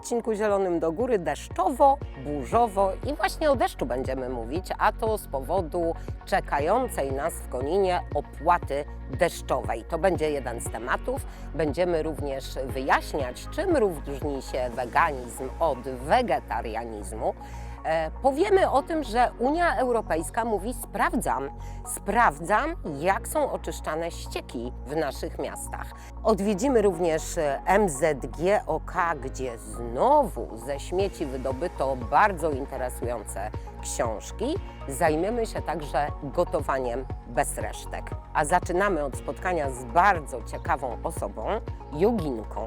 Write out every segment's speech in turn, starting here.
odcinku Zielonym do Góry deszczowo, burzowo i właśnie o deszczu będziemy mówić, a to z powodu czekającej nas w Koninie opłaty deszczowej. To będzie jeden z tematów. Będziemy również wyjaśniać, czym różni się weganizm od wegetarianizmu. E, Powiemy o tym, że Unia Europejska mówi sprawdzam, sprawdzam jak są oczyszczane ścieki w naszych miastach. Odwiedzimy również e, MZGOK, gdzie znowu ze śmieci wydobyto bardzo interesujące książki. Zajmiemy się także gotowaniem bez resztek. A zaczynamy od spotkania z bardzo ciekawą osobą, joginką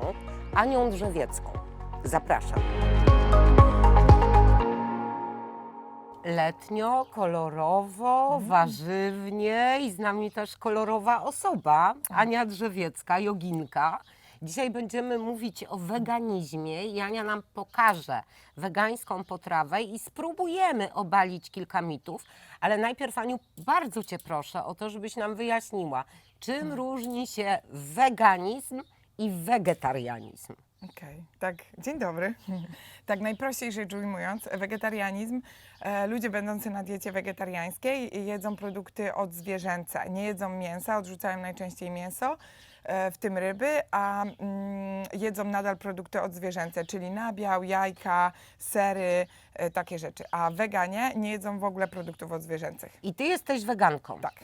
Anią Drzewiecką. Zapraszam. Letnio, kolorowo, warzywnie i z nami też kolorowa osoba, Ania Drzewiecka, joginka. Dzisiaj będziemy mówić o weganizmie i Ania nam pokaże wegańską potrawę i spróbujemy obalić kilka mitów, ale najpierw Aniu, bardzo Cię proszę o to, żebyś nam wyjaśniła, czym różni się weganizm i wegetarianizm. Okej, tak, dzień dobry. Tak najprościej rzecz ujmując, wegetarianizm, e, ludzie będący na diecie wegetariańskiej jedzą produkty odzwierzęce, nie jedzą mięsa, odrzucają najczęściej mięso, e, w tym ryby, a mm, jedzą nadal produkty odzwierzęce, czyli nabiał, jajka, sery, e, takie rzeczy. A weganie nie jedzą w ogóle produktów odzwierzęcych. I Ty jesteś weganką. Tak.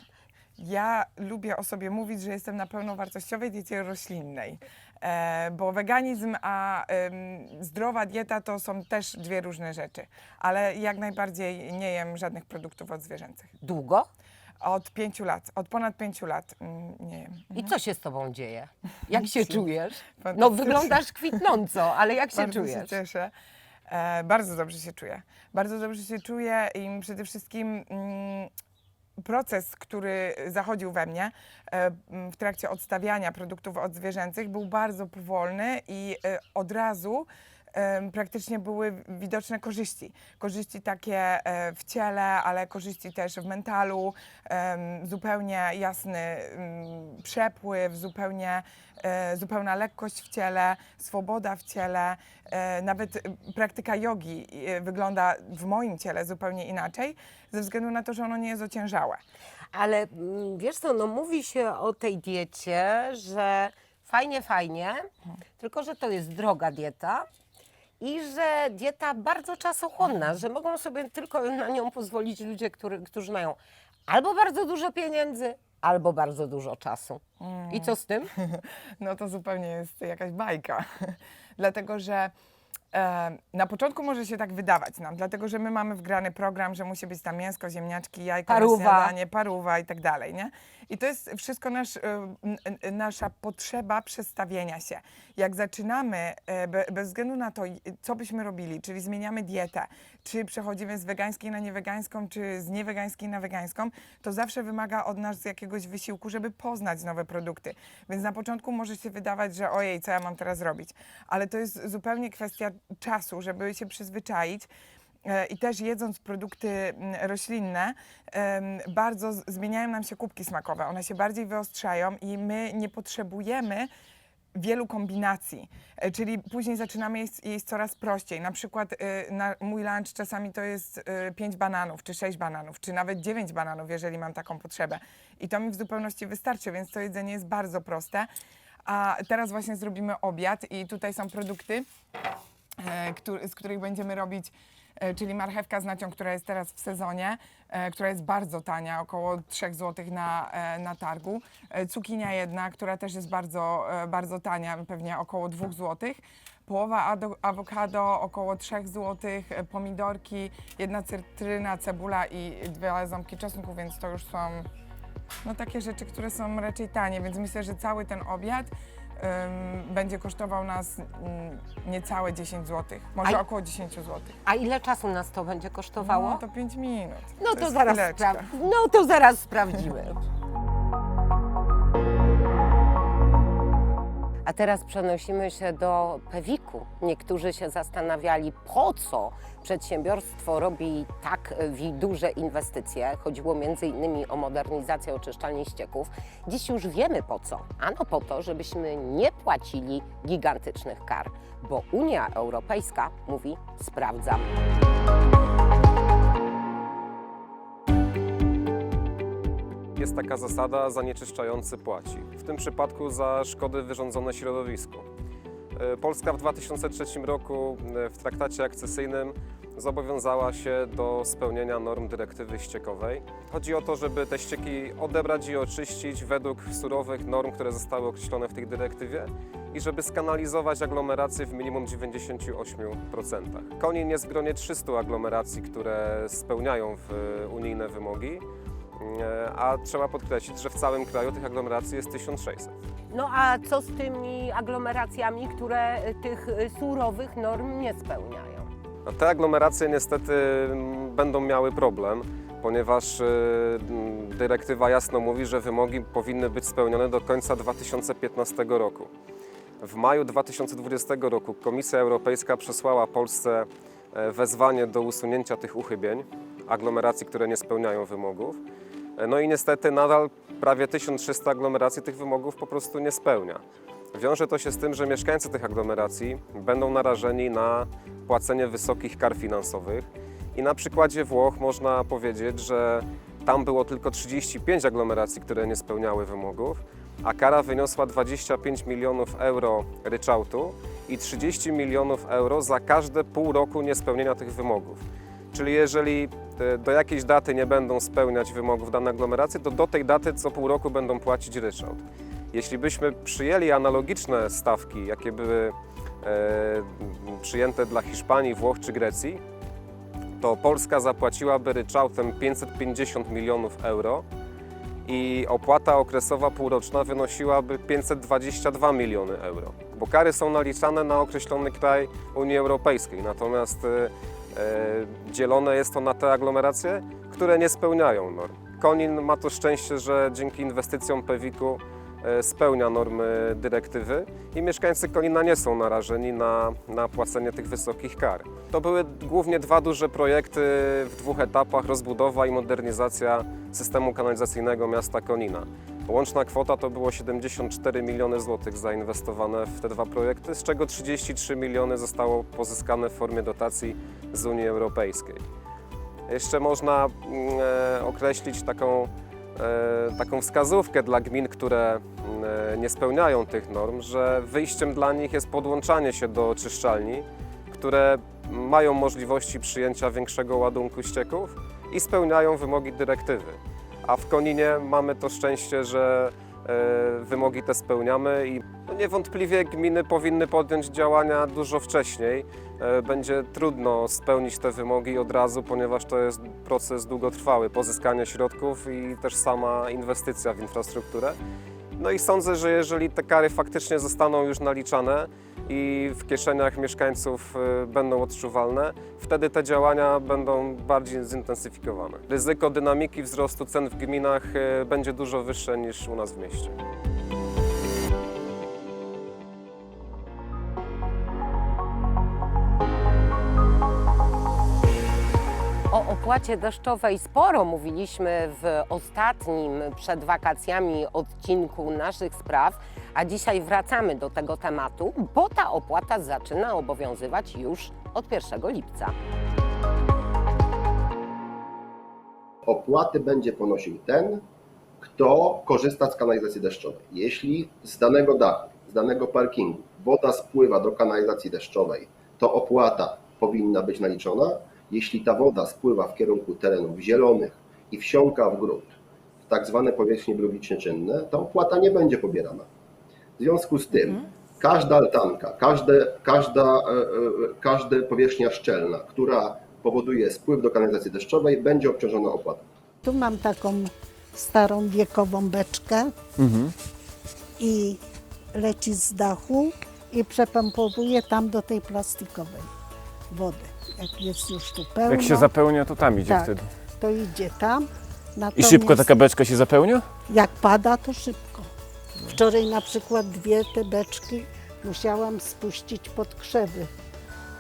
Ja lubię o sobie mówić, że jestem na pełnowartościowej diecie roślinnej, bo weganizm a zdrowa dieta to są też dwie różne rzeczy, ale jak najbardziej nie jem żadnych produktów odzwierzęcych. Długo? Od pięciu lat, od ponad pięciu lat mm, nie jem. I co się z tobą dzieje? Jak się czujesz? No wyglądasz kwitnąco, ale jak się bardzo się czujesz? cieszę. E, bardzo dobrze się czuję. Bardzo dobrze się czuję i przede wszystkim mm, proces, który zachodził we mnie e, w trakcie odstawiania produktów odzwierzęcych był bardzo powolny i e, od razu praktycznie były widoczne korzyści. Korzyści takie e, w ciele, ale korzyści też w mentalu, zupełnie jasny mm, przepływ, zupełnie, e, zupełna lekkość w ciele, swoboda w ciele. E, nawet praktyka jogi wygląda w moim ciele zupełnie inaczej, ze względu na to, że ono nie jest ociężałe. Ale mm, wiesz co, no mówi się o tej diecie, że fajnie, fajnie, tylko że to jest droga dieta i że dieta bardzo czasochłonna, że mogą sobie tylko na nią pozwolić ludzie, który, którzy mają albo bardzo dużo pieniędzy, albo bardzo dużo czasu. I co z tym? No to zupełnie jest jakaś bajka. dlatego, że na początku może się tak wydawać nam, dlatego, że my mamy wgrany program, że musi być tam mięsko, ziemniaczki, jajko, Paruwa. śniadanie, paruwa i tak dalej, nie? I to jest wszystko nasz, nasza potrzeba przestawienia się. Jak zaczynamy, e, be, bez względu na to, co byśmy robili, czyli zmieniamy dietę, czy przechodzimy z wegańskiej na niewegańską, czy z niewegańskiej na wegańską, to zawsze wymaga od nas jakiegoś wysiłku, żeby poznać nowe produkty. Więc na początku może się wydawać, że ojej, co ja mam teraz robić? Ale to jest zupełnie kwestia czasu, żeby się przyzwyczaić. E, I też jedząc produkty mm, roślinne, bardzo zmieniają nam się kubki smakowe. One się bardziej wyostrzają i my nie potrzebujemy wielu kombinacji, E, czyli później zaczynamy jeść, jeść coraz prościej. Na przykład e, na mój lunch czasami to jest 5 bananów, czy 6 bananów, czy nawet 9 bananów, jeżeli mam taką potrzebę. I to mi w zupełności wystarczy, więc to jedzenie jest bardzo proste. A teraz właśnie zrobimy obiad i tutaj są produkty, e, z których będziemy robić, e, czyli marchewka z nacią, która jest teraz w sezonie, e, która jest bardzo tania, około 3 zł na, na targu. Cukinia jedna, która też jest bardzo, bardzo tania, pewnie około 2 zł. Połowa ado- awokado około 3 zł, pomidorki, jedna cytryna, cebula i dwie ząbki czosnku, więc to już są no, takie rzeczy, które są raczej tanie, więc myślę, że cały ten obiad będzie kosztował nas mm, niecałe 10 zł, może A- około 10 zł. A ile czasu nas to będzie kosztowało? No to 5 minut. No to, jest zaraz, spra- no to zaraz sprawdzimy. A teraz przenosimy się do Pewiku. Niektórzy się zastanawiali, po co przedsiębiorstwo robi tak wi- duże inwestycje. Chodziło między innymi o modernizację oczyszczalni ścieków. Dziś już wiemy po co. Ano po to, żebyśmy nie płacili gigantycznych kar, bo Unia Europejska mówi sprawdzam. Jest taka zasada zanieczyszczający płaci. W tym przypadku za szkody wyrządzone środowisku. E, Polska w 2003 roku e, w traktacie akcesyjnym zobowiązała się do spełnienia norm dyrektywy ściekowej. Chodzi o to, żeby te ścieki odebrać i oczyścić według surowych norm, które zostały określone w tej dyrektywie i żeby skanalizować aglomeracje w minimum 98%. Konin jest w gronie 300 aglomeracji, które spełniają w unijne wymogi. E, A trzeba podkreślić, że w całym kraju tych aglomeracji jest 1600. No a co z tymi aglomeracjami, które e, tych e, surowych norm nie spełniają? A te aglomeracje niestety mm, będą miały problem, ponieważ mm, dyrektywa jasno mówi, że wymogi powinny być spełnione do końca 2015 roku. W maju 2020 roku Komisja Europejska przesłała Polsce wezwanie do usunięcia tych uchybień, aglomeracji, które nie spełniają wymogów. No i niestety nadal prawie 1300 aglomeracji tych wymogów po prostu nie spełnia. Wiąże to się z tym, że mieszkańcy tych aglomeracji będą narażeni na płacenie wysokich kar finansowych. I na przykładzie Włoch można powiedzieć, że tam było tylko 35 aglomeracji, które nie spełniały wymogów, a kara wyniosła 25 milionów euro ryczałtu i 30 milionów euro za każde pół roku niespełnienia tych wymogów. Czyli jeżeli e, do jakiejś daty nie będą spełniać wymogów dane aglomeracje, to do tej daty co pół roku będą płacić ryczałt. Jeśli byśmy przyjęli analogiczne stawki, jakie były e, przyjęte dla Hiszpanii, Włoch czy Grecji, to Polska zapłaciłaby ryczałtem 550 milionów euro i opłata okresowa półroczna wynosiłaby 522 miliony euro. Bo kary są naliczane na określony kraj Unii Europejskiej, natomiast e, dzielone jest to na te aglomeracje, które nie spełniają norm. Konin ma to szczęście, że dzięki inwestycjom Pewiku e, spełnia normy dyrektywy i mieszkańcy Konina nie są narażeni na, na płacenie tych wysokich kar. To były głównie dwa duże projekty w dwóch etapach, rozbudowa i modernizacja systemu kanalizacyjnego miasta Konina. Łączna kwota to było 74 miliony złotych zainwestowane w te dwa projekty, z czego 33 miliony zostało pozyskane w formie dotacji z Unii Europejskiej. Jeszcze można mm, e, określić taką, e, taką wskazówkę dla gmin, które e, nie spełniają tych norm, że wyjściem dla nich jest podłączanie się do oczyszczalni, które mają możliwości przyjęcia większego ładunku ścieków i spełniają wymogi dyrektywy. A w Koninie mamy to szczęście, że e, wymogi te spełniamy i no niewątpliwie gminy powinny podjąć działania dużo wcześniej. E, Będzie trudno spełnić te wymogi od razu, ponieważ to jest proces długotrwały, pozyskanie środków i też sama inwestycja w infrastrukturę. No i sądzę, że jeżeli te kary faktycznie zostaną już naliczane i w kieszeniach mieszkańców y, będą odczuwalne, wtedy te działania będą bardziej zintensyfikowane. Ryzyko dynamiki wzrostu cen w gminach y, będzie dużo wyższe niż u nas w mieście. Opłacie deszczowej sporo mówiliśmy w ostatnim przed wakacjami odcinku naszych spraw, a dzisiaj wracamy do tego tematu, bo ta opłata zaczyna obowiązywać już od 1 lipca. opłaty będzie ponosił ten, kto korzysta z kanalizacji deszczowej. Jeśli z danego dachu, z danego parkingu woda spływa do kanalizacji deszczowej, to opłata powinna być naliczona. Jeśli ta woda spływa w kierunku terenów zielonych i wsiąka w grunt, w tak zwane powierzchnie bruwicznie czynne, ta opłata nie będzie pobierana. W związku z tym każda altanka, każde, każda, e, e, każda powierzchnia szczelna, która powoduje spływ do kanalizacji deszczowej, będzie obciążona opłatą. Tu mam taką starą wiekową beczkę i leci z dachu i przepompowuje tam do tej plastikowej wody. Jak jest już tu pełno, Jak się zapełnia, to tam idzie tak, wtedy. to idzie tam. I Natomiast szybko taka beczka się zapełnia? Jak pada, to szybko. Wczoraj na przykład dwie te beczki musiałam spuścić pod krzewy,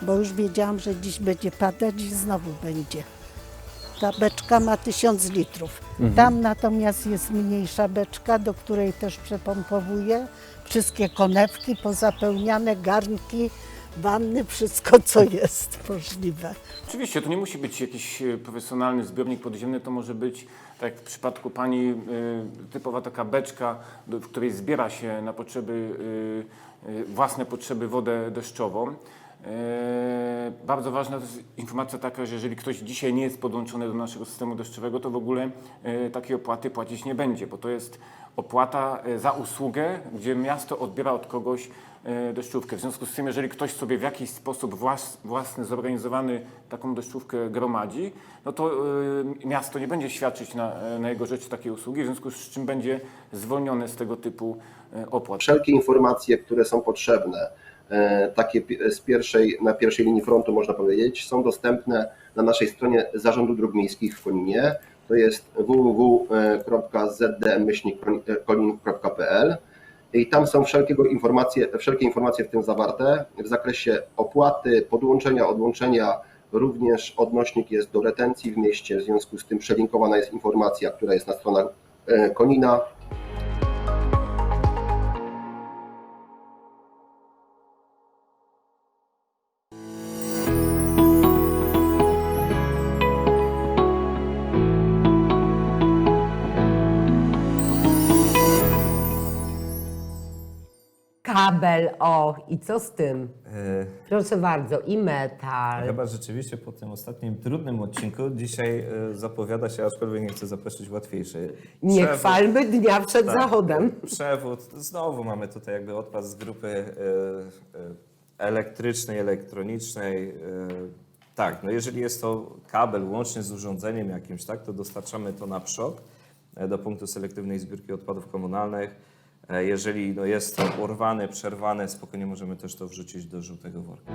bo już wiedziałam, że dziś będzie padać i znowu będzie. Ta beczka ma 1000 litrów. Tam natomiast jest mniejsza beczka, do której też przepompowuję wszystkie konewki pozapełniane, garnki, wanny, wszystko co jest możliwe. Oczywiście, to nie musi być jakiś e, profesjonalny zbiornik podziemny, to może być, tak jak w przypadku pani, e, typowa taka beczka, w której zbiera się na potrzeby, e, własne potrzeby wodę deszczową. Bardzo ważna jest informacja taka, że jeżeli ktoś dzisiaj nie jest podłączony do naszego systemu deszczowego, to w ogóle takiej opłaty płacić nie będzie, bo to jest opłata e, za usługę, gdzie miasto odbiera od kogoś e, deszczówkę. W związku z tym, jeżeli ktoś sobie w jakiś sposób włas, własny, zorganizowany taką deszczówkę gromadzi, no to e, miasto nie będzie świadczyć na, na jego rzecz takiej usługi, w związku z czym będzie zwolnione z tego typu opłat. Wszelkie informacje, które są potrzebne, takie z pierwszej, na pierwszej linii frontu można powiedzieć, są dostępne na naszej stronie Zarządu Dróg Miejskich w Koninie. To jest www.zdm-konin.pl i tam są wszelkiego informacje, wszelkie informacje w tym zawarte w zakresie opłaty, podłączenia, odłączenia. Również odnośnik jest do retencji w mieście, w związku z tym przelinkowana jest informacja, która jest na stronach e, Konina. Kabel, o, i co z tym? E, Proszę bardzo, i metal. Chyba rzeczywiście po tym ostatnim trudnym odcinku dzisiaj e, zapowiada się, aczkolwiek nie chcę zaprosić łatwiejszy. Nie Przewód- chwalmy dnia przed tak, zachodem. Przewód, znowu mamy tutaj jakby odpad z grupy e, e, elektrycznej, elektronicznej. e, Tak, no jeżeli jest to kabel łącznie z urządzeniem jakimś, tak, to dostarczamy to na przok e, do punktu selektywnej zbiórki odpadów komunalnych. E, Jeżeli no, jest to urwane, przerwane, spokojnie możemy też to wrzucić do żółtego worka.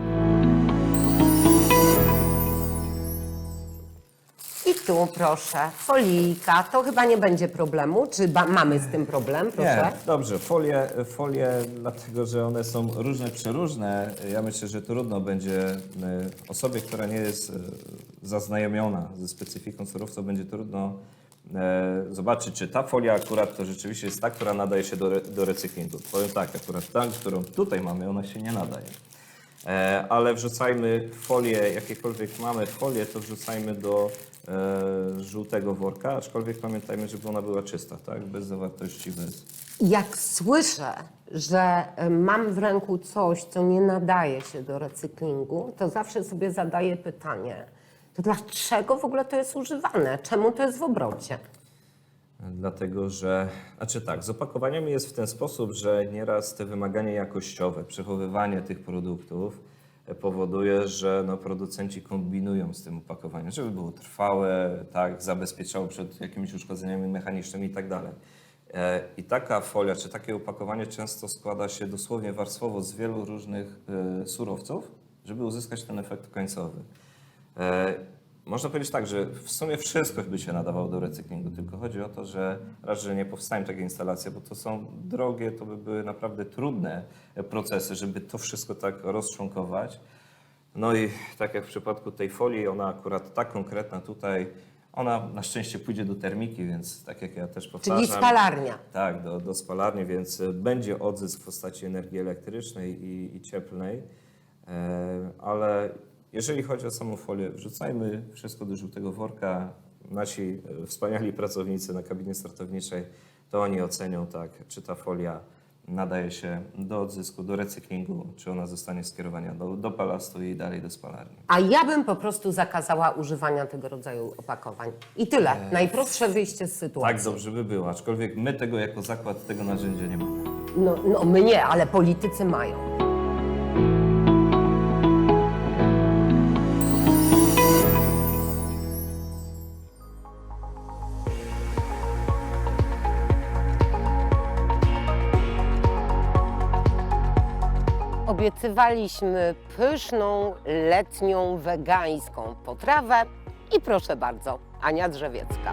I tu proszę, folijka, to chyba nie będzie problemu. Czy ba- mamy z tym problem, proszę? Nie, dobrze. Folie, folie, dlatego że one są różne, przeróżne. Ja myślę, że trudno będzie e, osobie, która nie jest e, zaznajomiona ze specyfiką surowca, będzie trudno zobaczyć, czy ta folia akurat to rzeczywiście jest ta, która nadaje się do, re, do recyklingu. Powiem tak, akurat ta, którą tutaj mamy, ona się nie nadaje. E, ale wrzucajmy folie, jakiekolwiek mamy folie, to wrzucajmy do e, żółtego worka, aczkolwiek pamiętajmy, żeby ona była czysta, tak? Bez zawartości, bez... Jak słyszę, że mam w ręku coś, co nie nadaje się do recyklingu, to zawsze sobie zadaję pytanie, to dlaczego w ogóle to jest używane? Czemu to jest w obrocie? Dlatego, że, znaczy tak, z opakowaniami jest w ten sposób, że nieraz te wymagania jakościowe, przechowywanie tych produktów powoduje, że no, producenci kombinują z tym opakowaniem, żeby było trwałe, tak, zabezpieczało przed jakimiś uszkodzeniami mechanicznymi i tak dalej. E, I taka folia, czy takie opakowanie często składa się dosłownie warstwowo z wielu różnych e, surowców, żeby uzyskać ten efekt końcowy. E, Można powiedzieć tak, że w sumie wszystko by się nadawało do recyklingu, tylko chodzi o to, że raz, że nie powstają takie instalacje, bo to są drogie, to by były naprawdę trudne procesy, żeby to wszystko tak rozczłonkować. No i tak jak w przypadku tej folii, ona akurat ta konkretna tutaj, ona na szczęście pójdzie do termiki, więc tak jak ja też powtarzam. Czyli spalarnia. Tak, do, do spalarni, więc będzie odzysk w postaci energii elektrycznej i, i cieplnej, e, ale jeżeli chodzi o samą folię, wrzucajmy wszystko do żółtego worka. Nasi e, wspaniali pracownicy na kabinie startowniczej, to oni ocenią, tak, czy ta folia nadaje się do odzysku, do recyklingu, czy ona zostanie skierowana do, do balastu i dalej do spalarni. A ja bym po prostu zakazała używania tego rodzaju opakowań. I tyle. Najprostsze wyjście z sytuacji. Tak dobrze by było, aczkolwiek my tego jako zakład, tego narzędzia nie mamy. No, no my nie, ale politycy mają. Obiecywaliśmy pyszną, letnią, wegańską potrawę i proszę bardzo, Ania Drzewiecka.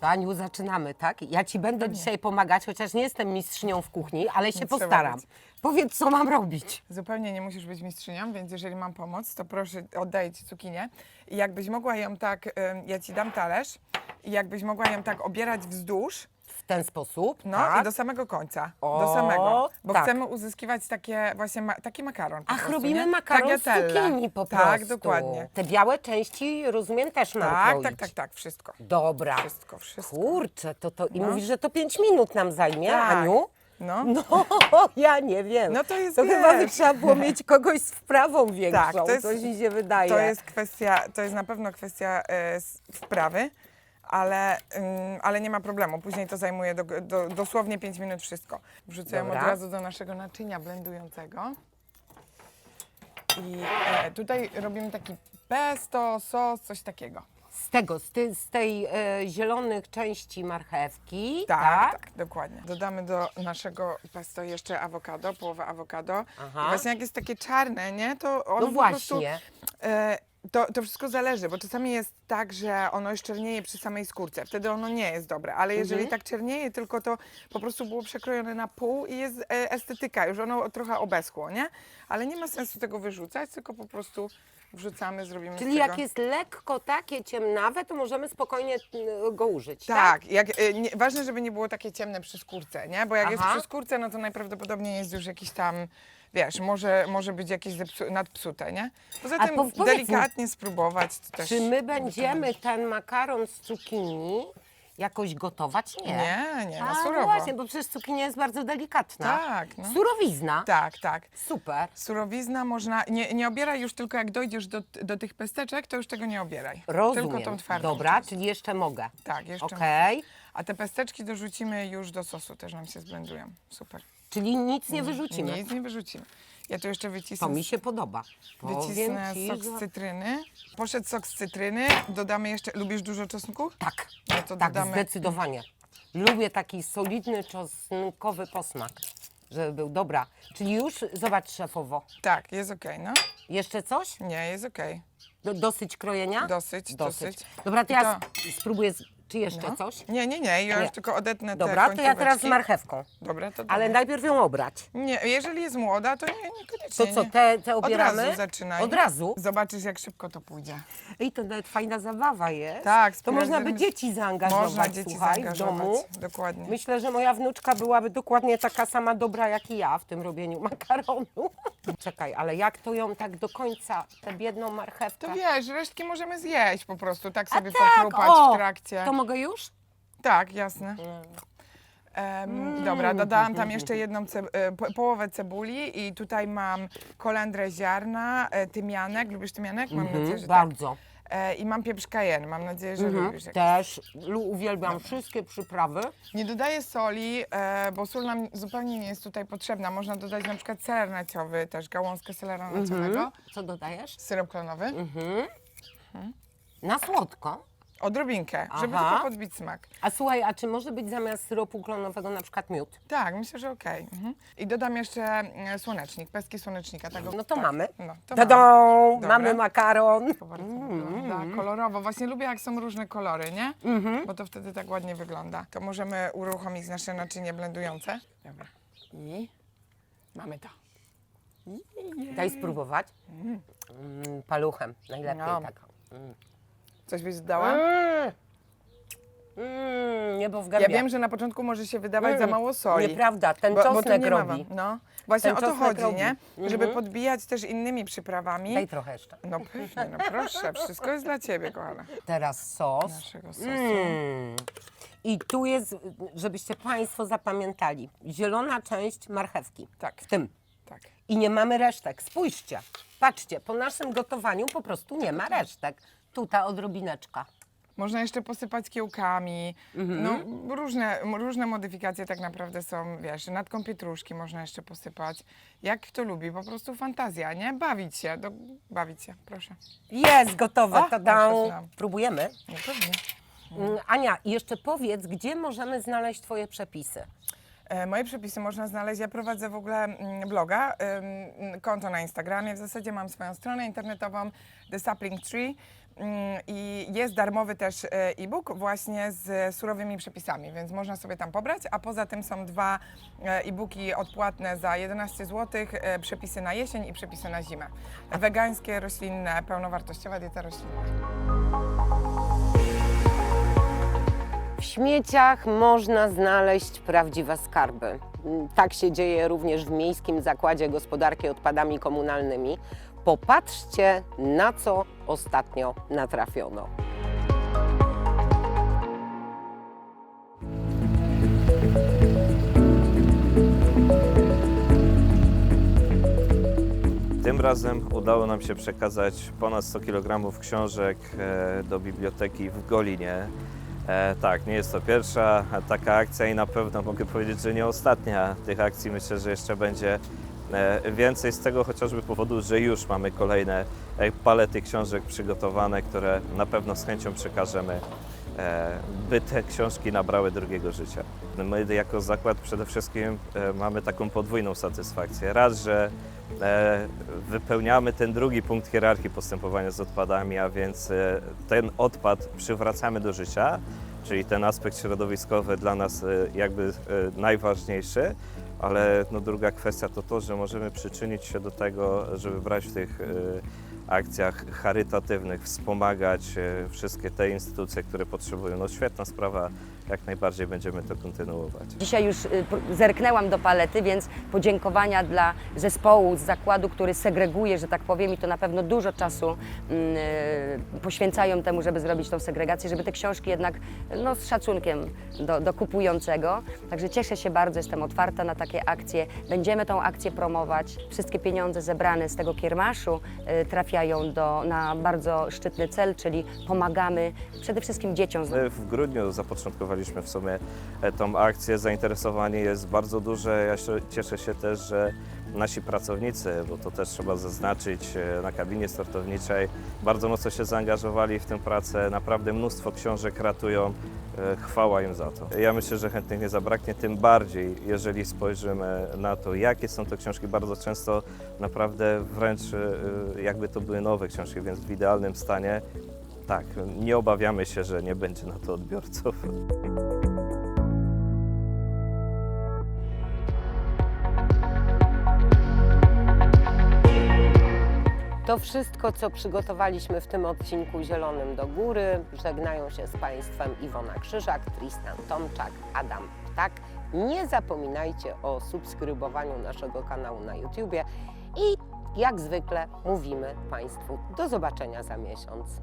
To Aniu, zaczynamy, tak? Ja ci będę dzisiaj pomagać, chociaż nie jestem mistrzynią w kuchni, ale się trzeba postaram. być. Powiedz, co mam robić. Zupełnie nie musisz być mistrzynią, więc jeżeli mam pomoc, to proszę oddaję Ci cukinię. I jakbyś mogła ją tak, ym, ja Ci dam talerz, i jakbyś mogła ją tak obierać wzdłuż, ten sposób, no tak? i do samego końca, O, do samego, bo tak. chcemy uzyskiwać takie właśnie ma, taki makaron Ach, prostu, robimy nie? makaron z Tagliatelle. cukinii po prostu. Tak, dokładnie. Te białe części, rozumiem, też mam Tak, kroić. tak, tak, tak, wszystko. Dobra. Wszystko, wszystko. Kurczę, to to... I No. mówisz, że to 5 minut nam zajmie, Tak. Aniu? No. No, ja nie wiem. No to jest, To chyba by trzeba było mieć kogoś z wprawą większą, Tak, to jest- coś mi się wydaje. To jest kwestia, to jest na pewno kwestia e, wprawy, ale, ym, ale nie ma problemu. Później to zajmuje do, do, dosłownie 5 minut wszystko. Wrzucę ją od Dobra. razu do naszego naczynia blendującego. I e, tutaj robimy taki pesto, sos, coś takiego. Z tego, z, ty, z tej e, zielonych części marchewki, Tak, tak? tak, dokładnie. Dodamy do naszego pesto jeszcze awokado, połowę awokado. Aha. I właśnie jak jest takie czarne, nie, to ono No po prostu... właśnie. E, to, to wszystko zależy, bo czasami jest tak, że ono już czernieje przy samej skórce. Wtedy ono nie jest dobre, ale jeżeli Mhm. tak czernieje, tylko to po prostu było przekrojone na pół i jest e, estetyka, już ono trochę obeschło, nie? Ale nie ma sensu tego wyrzucać, tylko po prostu wrzucamy, zrobimy Czyli z tego. jak jest lekko takie ciemnawe, to możemy spokojnie mm, go użyć, tak? Tak, jak, e, nie, ważne, żeby nie było takie ciemne przy skórce, nie? Bo jak jest Aha. przy skórce, no to najprawdopodobniej jest już jakiś tam, wiesz, może, może być jakieś zepsu, nadpsute, nie? Poza A tym po- powiedz mi, delikatnie spróbować to też. Czy my będziemy ten makaron z cukinii jakoś gotować? Nie. Nie, nie, na A, surowo. No właśnie, bo przecież cukinia jest bardzo delikatna. Tak, no. Surowizna. Tak, tak. Super. Surowizna można, nie, nie obieraj już tylko jak dojdziesz do, do tych pesteczek, to już tego nie obieraj. Rozumiem. Tylko tą twardą Dobra, część. czyli jeszcze mogę. Tak, jeszcze. Okej. A te pesteczki dorzucimy już do sosu, też nam się zblendują. Super. Czyli nic nie wyrzucimy. Nic nie wyrzucimy. Ja tu jeszcze To wycisnę, mi się podoba. Powiem wycisnę ci, sok że- z cytryny. Poszedł sok z cytryny, dodamy jeszcze, lubisz dużo czosnku? Tak, No to tak, dodamy- zdecydowanie. Lubię taki solidny, czosnkowy posmak, żeby był. Dobra, czyli już, zobacz szefowo, Tak, jest okej, no. jeszcze coś? Nie, jest okej. Do, dosyć krojenia? Dosyć, dosyć. Dobra, to I ja to- sp- spróbuję, z... czy jeszcze No. coś? Nie, nie, nie, ja Nie. już tylko odetnę te Dobra, to ja teraz z marchewką. Dobra, to Ale najpierw ją obrać. Nie, jeżeli jest młoda, to nie, niekoniecznie. To co, nie. te, te obieramy? Od razu zaczynaj. Od razu? Zobaczysz, jak szybko to pójdzie. I to nawet fajna zabawa jest. Tak, To można by dzieci zaangażować, Można dzieci słuchaj, w zaangażować. domu. Dokładnie. Myślę, że moja wnuczka byłaby dokładnie taka sama dobra jak i ja w tym robieniu makaronu. Czekaj, ale jak to ją tak do końca, tę biedną marchewkę? To wiesz, resztki możemy zjeść po prostu, tak sobie tak, pochrupać o, w trakcie. To mogę już? Tak, jasne. Mm. Em, dobra, dodałam tam jeszcze jedną ce- e, po, połowę cebuli i tutaj mam kolendrę ziarna, e, tymianek. Lubisz tymianek? Mam nadzieję, że tak. Bardzo. E, I mam pieprz cayenne. Mam nadzieję, że Mhm. lubisz. Jak... Też lu- uwielbiam wszystkie przyprawy. Nie dodaję soli, e, bo sól nam zupełnie nie jest tutaj potrzebna. Można dodać na przykład seler naciowy, też gałązkę selera naciowego, Co dodajesz? syrop klonowy, Mhm. Na słodko. Odrobinkę, żeby Aha. tylko podbić smak. A słuchaj, a czy może być zamiast syropu klonowego na przykład miód? Tak, myślę, że okej. Mhm. I dodam jeszcze e, słonecznik, pestki słonecznika. Tego, No to tak. mamy. No, to Tadą! mamy. Dobra. Mamy makaron. To bardzo wygląda kolorowo. Właśnie lubię, jak są różne kolory, nie? Bo to wtedy tak ładnie wygląda. To możemy uruchomić nasze naczynie blendujące. Dobra. I mamy to. Daj spróbować. Mm, paluchem, najlepiej No. tak. Coś byś dodała? Mm. Mm, niebo w Ja gębie. wiem, że na początku może się wydawać za Mm, mało soli. Nieprawda, ten Bo, bo tu czosnek nie ma robi. wam- No, właśnie Ten o to czosnek chodzi, robi. nie? Żeby Mhm. podbijać też innymi przyprawami. Daj trochę jeszcze. No pewnie, no proszę, wszystko jest dla ciebie, kochana. Teraz sos. Naszego sosu. Mm. I tu jest, żebyście Państwo zapamiętali, zielona część marchewki. Tak. W tym. Tak. I nie mamy resztek. Spójrzcie. Patrzcie, po naszym gotowaniu po prostu nie ma resztek. Tutaj odrobineczka. Można jeszcze posypać kiełkami. Mhm. No, różne, różne modyfikacje tak naprawdę są, wiesz, natką pietruszki można jeszcze posypać. Jak kto lubi, po prostu fantazja, nie? Bawić się, do, bawić się, proszę. Jest gotowe, O, nam. Próbujemy. No pewnie. Mm, Ania, jeszcze powiedz, gdzie możemy znaleźć Twoje przepisy? E, Moje przepisy można znaleźć. Ja prowadzę w ogóle mm, bloga, ym, konto na Instagramie. W zasadzie mam swoją stronę internetową The Sapling Tree. Mm, I jest darmowy też e, e-book właśnie z surowymi przepisami, więc można sobie tam pobrać, a poza tym są dwa e, e-booki odpłatne za 11 zł, e, przepisy na jesień i przepisy na zimę. Wegańskie, roślinne, pełnowartościowa dieta roślinna. W śmieciach można znaleźć prawdziwe skarby. Mm, Tak się dzieje również w Miejskim Zakładzie Gospodarki Odpadami Komunalnymi. Popatrzcie, na co ostatnio natrafiono. Tym razem udało nam się przekazać ponad 100 kg książek e, do biblioteki w Golinie. E, Tak, nie jest to pierwsza taka akcja i na pewno mogę powiedzieć, że nie ostatnia tych akcji. Myślę, że jeszcze będzie więcej z tego chociażby powodu, że już mamy kolejne e, palety książek przygotowane, które na pewno z chęcią przekażemy, e, by te książki nabrały drugiego życia. My jako zakład przede wszystkim e, mamy taką podwójną satysfakcję. Raz, że e, wypełniamy ten drugi punkt hierarchii postępowania z odpadami, a więc e, ten odpad przywracamy do życia, czyli ten aspekt środowiskowy dla nas e, jakby e, najważniejszy, ale no, druga kwestia to to, że możemy przyczynić się do tego, żeby brać w tych e, akcjach charytatywnych, wspomagać e, wszystkie te instytucje, które potrzebują. No świetna sprawa, jak najbardziej będziemy to kontynuować. Dzisiaj już y, zerknęłam do palety, więc podziękowania dla zespołu z zakładu, który segreguje, że tak powiem, i to na pewno dużo czasu mm, y, poświęcają temu, żeby zrobić tą segregację, żeby te książki jednak no, z szacunkiem do, do kupującego. Także cieszę się bardzo, jestem otwarta na takie akcje. Będziemy tą akcję promować. Wszystkie pieniądze zebrane z tego kiermaszu y, trafiają do, na bardzo szczytny cel, czyli pomagamy przede wszystkim dzieciom. My w grudniu zapoczątkowaliśmy w sumie e, tą akcję. Zainteresowanie jest bardzo duże. Ja się, cieszę się też, że nasi pracownicy, bo to też trzeba zaznaczyć, e, na kabinie startowniczej bardzo mocno się zaangażowali w tę pracę. Naprawdę mnóstwo książek ratują. E, Chwała im za to. Ja myślę, że chętnych nie zabraknie, tym bardziej, jeżeli spojrzymy na to, jakie są to książki. Bardzo często naprawdę wręcz e, jakby to były nowe książki, więc w idealnym stanie. Tak, nie obawiamy się, że nie będzie na to odbiorców. To wszystko, co przygotowaliśmy w tym odcinku Zielonym do Góry. Żegnają się z Państwem Iwona Krzyżak, Tristan Tomczak, Adam Ptak. Nie zapominajcie o subskrybowaniu naszego kanału na YouTubie i jak zwykle mówimy Państwu do zobaczenia za miesiąc.